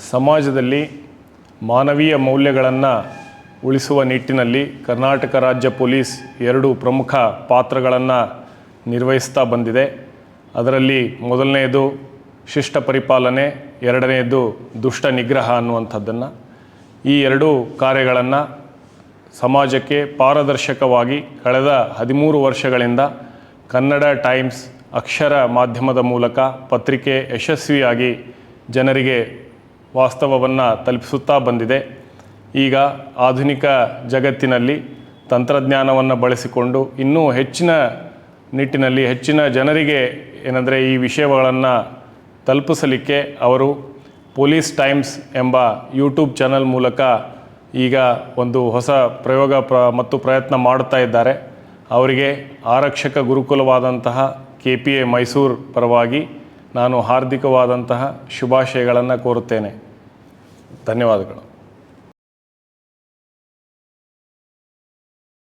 ಸಮಾಜದಲ್ಲಿ ಮಾನವೀಯ ಮೌಲ್ಯಗಳನ್ನು ಉಳಿಸುವ ನಿಟ್ಟಿನಲ್ಲಿ ಕರ್ನಾಟಕ ರಾಜ್ಯ ಪೊಲೀಸ್ ಎರಡು ಪ್ರಮುಖ ಪಾತ್ರಗಳನ್ನು ನಿರ್ವಹಿಸ್ತಾ ಬಂದಿದೆ. ಅದರಲ್ಲಿ ಮೊದಲನೆಯದು ಶಿಷ್ಟ ಪರಿಪಾಲನೆ, ಎರಡನೆಯದು ದುಷ್ಟ ನಿಗ್ರಹ ಅನ್ನುವಂಥದ್ದನ್ನು. ಈ ಎರಡೂ ಕಾರ್ಯಗಳನ್ನು ಸಮಾಜಕ್ಕೆ ಪಾರದರ್ಶಕವಾಗಿ ಕಳೆದ ಹದಿಮೂರು ವರ್ಷಗಳಿಂದ ಕನ್ನಡ ಟೈಮ್ಸ್ ಅಕ್ಷರ ಮಾಧ್ಯಮದ ಮೂಲಕ ಪತ್ರಿಕೆ ಯಶಸ್ವಿಯಾಗಿ ಜನರಿಗೆ ವಾಸ್ತವವನ್ನು ತಲುಪಿಸುತ್ತಾ ಬಂದಿದೆ. ಈಗ ಆಧುನಿಕ ಜಗತ್ತಿನಲ್ಲಿ ತಂತ್ರಜ್ಞಾನವನ್ನು ಬಳಸಿಕೊಂಡು ಇನ್ನೂ ಹೆಚ್ಚಿನ ನಿಟ್ಟಿನಲ್ಲಿ ಹೆಚ್ಚಿನ ಜನರಿಗೆ ಏನಂದರೆ ಈ ವಿಷಯಗಳನ್ನು ತಲುಪಿಸಲಿಕ್ಕೆ ಅವರು ಪೊಲೀಸ್ ಟೈಮ್ಸ್ ಎಂಬ ಯೂಟ್ಯೂಬ್ ಚಾನಲ್ ಮೂಲಕ ಈಗ ಒಂದು ಹೊಸ ಪ್ರಯೋಗ ಪ್ರ ಮತ್ತು ಪ್ರಯತ್ನ ಮಾಡುತ್ತಾ ಇದ್ದಾರೆ. ಅವರಿಗೆ ಆರಕ್ಷಕ ಗುರುಕುಲವಾದಂತಹ ಕೆ ಪಿ ಎ ಮೈಸೂರು ಪರವಾಗಿ ನಾನು ಹಾರ್ದಿಕವಾದಂತಹ ಶುಭಾಶಯಗಳನ್ನು ಕೋರುತ್ತೇನೆ. ಧನ್ಯವಾದಗಳು.